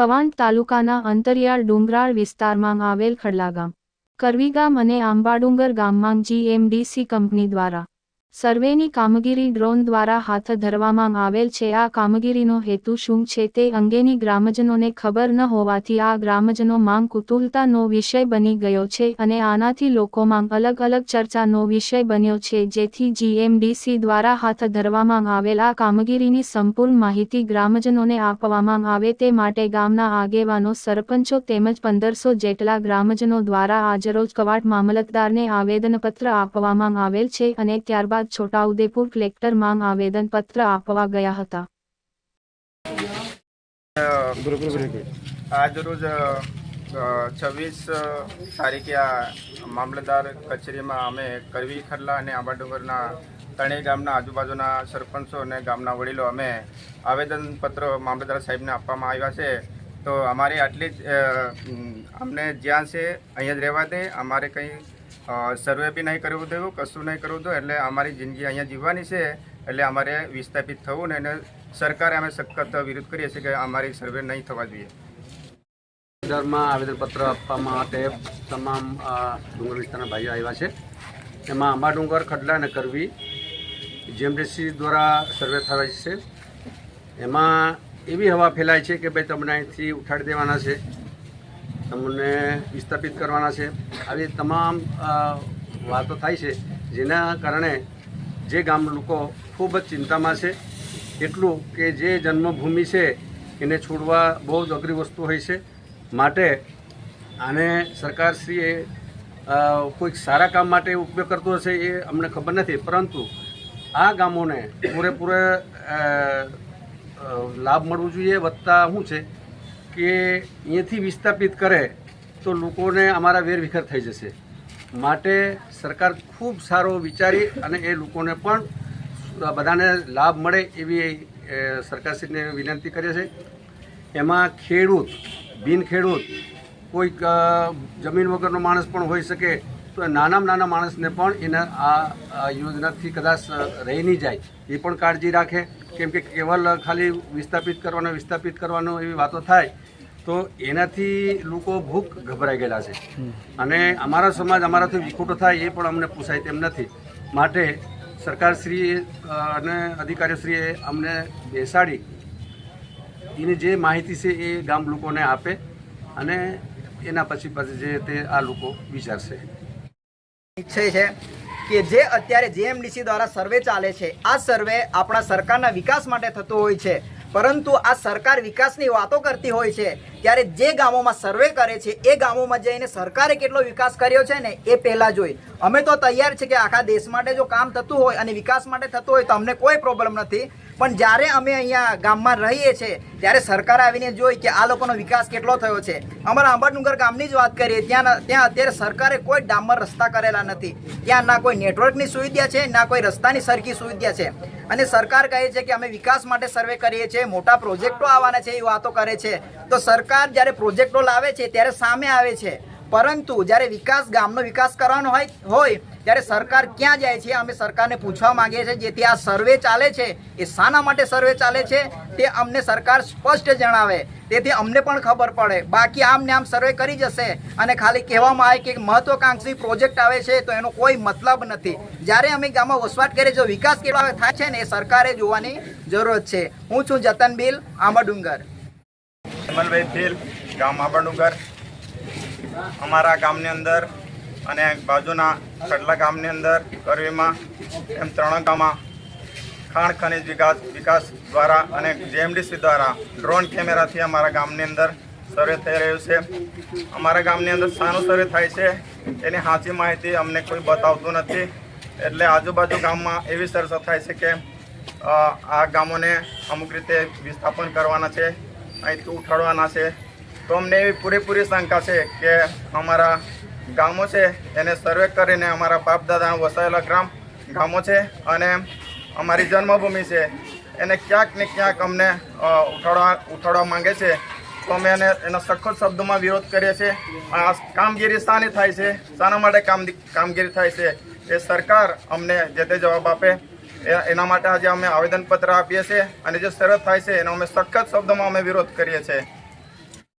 કવાંટ તાલુકાના અંતરિયાળ ડુંગરાળ વિસ્તારમાં આવેલ ખડલા ગામ. કરવી ગામ અને આંબાડુંગર ગામમાં જીએમડીસી કંપની દ્વારા સર્વેની કામગીરી ડ્રોન દ્વારા હાથ ધરવામાં આવેલ છે. આ કામગીરીનો હેતુ શું છે તે અંગેની ગ્રામજનોને ખબર ન હોવાથી આ ગ્રામજનો માંગ કુતૂહલતાનો વિષય બની ગયો છે અને આનાથી લોકોમાં અલગ અલગ ચર્ચાનો વિષય બન્યો છે. જેથી જીએમડીસી દ્વારા હાથ ધરવામાં આવેલ આ કામગીરીની સંપૂર્ણ માહિતી ગ્રામજનોને આપવામાં આવે તે માટે ગામના આગેવાનો, સરપંચો તેમજ પંદરસો જેટલા ગ્રામજનો દ્વારા આજરોજ કવાટ મામલતદારને આવેદનપત્ર આપવામાં આવેલ છે અને ત્યારબાદ છોટાઉદેપુર કલેક્ટરમાં આવેદનપત્ર આપવા ગયા હતા. આજ રોજ છવ્વીસ તારીખે આ મામલતદાર કચેરીમાં અમે કરવી ખરલા અને આંબાડુંગરના ત્રણેય ગામના આજુબાજુના સરપંચો અને ગામના વડીલો અમે આવેદનપત્ર મામલતદાર સાહેબને આપવામાં આવ્યા છે. તો અમારી આટલી જ અમને જ્યાં છે, અહીંયા જ રહેવા દે. અમારે કંઈ સર્વે બી નહીં કરવું દેવું કશું નહીં કરવું દો એટલે અમારી જિંદગી અહીંયા જીવવાની છે, એટલે અમારે વિસ્થાપિત થવું ને એને સરકારે અમે સખત વિરોધ કરીએ છીએ કે અમારી સર્વે નહીં થવા જોઈએ. દરમાં આવેદનપત્ર આપવા માટે તમામ ડુંગર વિસ્તારના ભાઈઓ આવ્યા છે. એમાં આંબા ડુંગર, ખડલા અને કરવી જીએમડીસી દ્વારા સર્વે થવા છે. એમાં એવી હવા ફેલાય છે કે ભાઈ તમને અહીંથી ઉઠાડી દેવાના છે. તમને વિસ્થાપિત કરવાના છે. આવી તમામ વાતો થાય છે, જેના કારણે જે ગામ લોકો ખૂબ જ ચિંતામાં છે. એટલું કે જે જન્મભૂમિ છે, એને છોડવા બહુ જ અઘરી વસ્તુ હોય છે. માટે આને સરકારશ્રીએ કોઈક સારા કામ માટે ઉપયોગ કરતો હશે એ અમને ખબર નથી. પરંતુ આ ગામોને પૂરેપૂરે લાભ મળવો જોઈએ વત્તા શું છે? કે અહીંથી વિસ્થાપિત કરે તો લોકોને અમારા વેરવિખર થઈ જશે. માટે સરકાર ખૂબ સારો વિચારી અને એ લોકોને પણ બધાને લાભ મળે એવી સરકારશ્રીને વિનંતી કરીએ છે એમાં ખેડૂત, બિન ખેડૂત, કોઈક જમીન વગરનો માણસ પણ હોઈ શકે નાનામાં નાના માણસને પણ એના આ યોજનાથી કદાચ રહી નહીં જાય. એ પણ કાળજી રાખે. કેમ કે કેવલ ખાલી વિસ્થાપિત કરવાનો વિસ્થાપિત કરવાનો એવી વાતો થાય તો એનાથી લોકો ભૂખ ગભરાઈ ગયેલા છે. અને અમારા સમાજ અમારાથી વિખોટો થાય એ પણ અમને પૂછાય તેમ નથી. માટે સરકારશ્રીએ અને અધિકારીશ્રીએ અમને બેસાડી એની જે માહિતી છે એ ગામ લોકોને આપે અને એના પછી પછી જે તે આ લોકો વિચારશે. ઈચ્છે છે કે જે અત્યારે જેએમડીસી દ્વારા સર્વે ચાલે છે, આ સર્વે આપણા સરકારના વિકાસ માટે થતો હોય છે. પરંતુ આ સરકાર વિકાસની વાતો કરતી હોય છે, ત્યારે જે ગામોમાં સર્વે કરે છે, એ ગામોમાં જઈને સરકારે કેટલો વિકાસ કર્યો છે ને, એ પહેલાં જોઈ. અમે તો તૈયાર છે કે આખા દેશ માટે જો કામ થતું હોય અને વિકાસ માટે થતું હોય તો અમને કોઈ પ્રોબ્લેમ નથી. પણ જ્યારે અમે અહીંયા ગામમાં રહીએ છીએ, ત્યારે સરકાર આવીને જોઈ કે આ લોકોનો વિકાસ કેટલો થયો છે. અમારા આંબાડુંગર ગામની જ વાત કરીએ, ત્યાં ત્યાં અત્યારે સરકારે કોઈ ડામર રસ્તા કરેલા નથી. ત્યાં ના કોઈ નેટવર્કની સુવિધા છે, ના કોઈ રસ્તાની સરખી સુવિધા છે. અને સરકાર કહે છે કે અમે વિકાસ માટે સર્વે કરીએ છીએ, મોટા પ્રોજેક્ટો આવવાના છે એ વાતો કરે છે. તો સરકાર જ્યારે પ્રોજેક્ટો લાવે છે, ત્યારે સામે આવે છે. પરંતુ જ્યારે વિકાસ ગામનો વિકાસ કરવાનો હોય હોય, ત્યારે સરકાર ક્યાં જાય છે? અમે સરકારને પૂછવા માંગીએ છીએ. જેથી આ સર્વે ચાલે છે. એ શાના માટે સર્વે ચાલે છે? તે અમને સરકાર સ્પષ્ટ જણાવે. તેથી અમને પણ ખબર પડે. બાકી આમને આમ સર્વે કરી જશે. અને ખાલી કહેવામાં આવે કે મહત્વકાંક્ષી પ્રોજેક્ટ આવે છે, તો એનો કોઈ મતલબ નથી. જ્યારે અમે ગામમાં વસવાટ કરીએ જો વિકાસ કેવા થાય છે ને, એ સરકારે જોવાની જરૂરત છે. હું છું જતન બિલ આંબાડુંગર. હેમલભાઈ ફીલ ગામ આંબાડુંગર. અમારા ગામની અંદર અને બાજુના કડલા ગામની અંદર કરવીમાં એમ ત્રણ ગામમાં ખાણ ખનિજ વિકાસ વિકાસ દ્વારા અને જેએમડીસી દ્વારા ડ્રોન કેમેરાથી અમારા ગામની અંદર સર્વે થઈ રહ્યું છે. અમારા ગામની અંદર શાનું સર્વે થાય છે. એની સાચી માહિતી અમને કોઈ બતાવતું નથી. એટલે આજુબાજુ ગામમાં એવી ચર્ચા થાય છે કે આ ગામોને અમુક રીતે વિસ્થાપન કરવાના છે, અહીંથી ઉઠાડવાના છે. તો અમને એવી પૂરેપૂરી શંકા છે કે અમારા ગામો છે, એને સર્વે કરીને અમારા બાપ દાદા વસાયેલા ગ્રામ ગામો છે અને અમારી જન્મભૂમિ છે. એને ક્યાંક ને ક્યાંક અમને ઉઠાડવા ઉઠાડવા માંગે છે. તો અમે એને, એના સખત શબ્દોમાં વિરોધ કરીએ છીએ. આ કામગીરી શાની થાય છે? શાના માટે કામ, કામગીરી થાય છે? એ સરકાર અમને જે તે જવાબ આપે એના માટે આજે અમે આવેદનપત્ર આપીએ છીએ અને જે શરત થાય છે, એનો અમે સખત શબ્દોમાં અમે વિરોધ કરીએ છીએ.